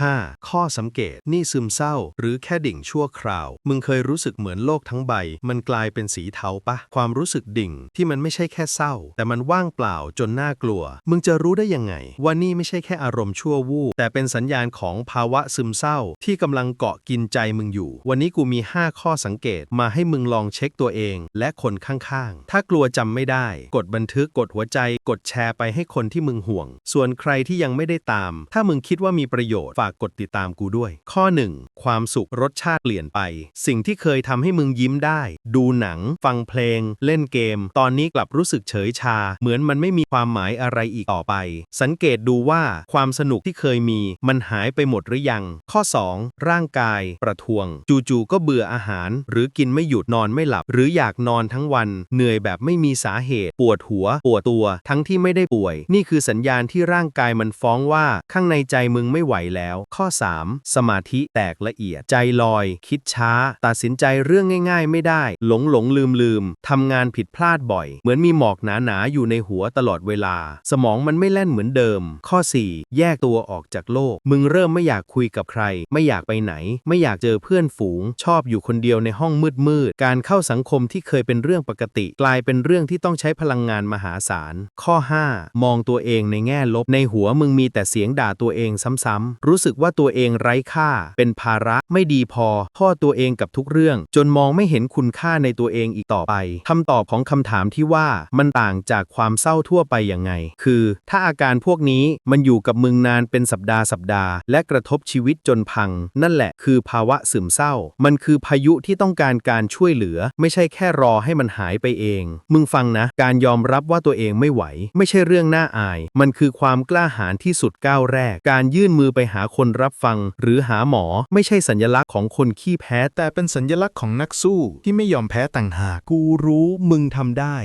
5. ข้อสังเกต นี่ซึมเศร้า หรือแค่ดิ่งชั่วคราว มึงเคยรู้สึกเหมือนโลกทั้งใบ มันกลายเป็นสีเทาปะ ความรู้สึกดิ่งที่มันไม่ใช่แค่เศร้า แต่มันว่างเปล่าจนน่ากลัว มึงจะรู้ได้ยังไง ว่านี่ไม่ใช่แค่อารมณ์ชั่ววูบแต่เป็นสัญญาณของภาวะซึมเศร้า ที่กำลังเกาะกินใจมึงอยู่ วันนี้กูมี 5 ข้อสังเกตมาให้มึงลองเช็คตัวเอง และคนข้างๆ ถ้ากลัวจำไม่ได้ กดบันทึกกดหัวใจ กดแชร์ไปให้คนที่มึงห่วง ส่วนใครที่ยังไม่ได้ตาม ถ้ามึงคิดว่ามีประโยชน์ากกดติดตามกูด้วย ข้อ 1 ความสุขรสชาติเปลี่ยนไป สิ่งที่เคยทำให้มึงยิ้มได้ ดูหนัง ฟังเพลง เล่นเกม ตอนนี้กลับรู้สึกเฉยชา เหมือนมันไม่มีความหมายอะไรอีกต่อไป สังเกตดูว่าความสนุกที่เคยมี มันหายไปหมดหรือยัง ข้อ 2 ร่างกาย ประท้วง จู่ๆก็เบื่ออาหาร หรือกินไม่หยุดนอนไม่หลับ หรืออยากนอนทั้งวัน เหนื่อยแบบไม่มีสาเหตุ ปวดหัว ปวดตัว ทั้งที่ไม่ได้ป่วย นี่คือสัญญาณที่ร่างกายมันฟ้องว่าข้างในใจมึงไม่ไหวแล้วข้อ 3 สมาธิแตกละเอียด ใจลอย คิดช้า ตัดสินใจเรื่องง่ายๆ ไม่ได้ หลงหลงลืมลืมทำงานผิดพลาดบ่อย เหมือนมีหมอกหนาๆอยู่ในหัวตลอดเวลา สมองมันไม่แล่นเหมือนเดิม ข้อ 4 แยกตัวออกจากโลก มึงเริ่มไม่อยากคุยกับใคร ไม่อยากไปไหน ไม่อยากเจอเพื่อนฝูง ชอบอยู่คนเดียวในห้องมืดๆ การเข้าสังคมที่เคยเป็นเรื่องปกติ กลายเป็นเรื่องที่ต้องใช้พลังงานมหาศาล ข้อ 5 มองตัวเองในแง่ลบ ในหัวมึงมีแต่เสียงด่าตัวเองซ้ำๆรู้สึกว่าตัวเองไร้ค่า เป็นภาระไม่ดีพอโทษตัวเองกับทุกเรื่อง จนมองไม่เห็นคุณค่าในตัวเองอีกต่อไปคำตอบของคำถามที่ว่ามันต่างจากความเศร้าทั่วไปยังไง คือ ถ้าอาการพวกนี้มันอยู่กับมึงนานเป็นสัปดาห์สัปดาห์ และกระทบชีวิตจนพัง นั่นแหละคือภาวะซึมเศร้า มันคือพายุที่ต้องการการช่วยเหลือ ไม่ใช่แค่รอให้มันหายไปเอง มึงฟังนะ การยอมรับว่าตัวเองไม่ไหว ไม่ใช่เรื่องน่าอาย มันคือความกล้าหาญที่สุดก้าวแรก การยื่นมือไปหาคนรับฟังหรือหาหมอไม่ใช่สัญลักษณ์ของคนขี้แพ้ แต่เป็นสัญลักษณ์ของนักสู้ที่ไม่ยอมแพ้ต่างหากกูรู้มึงทำได้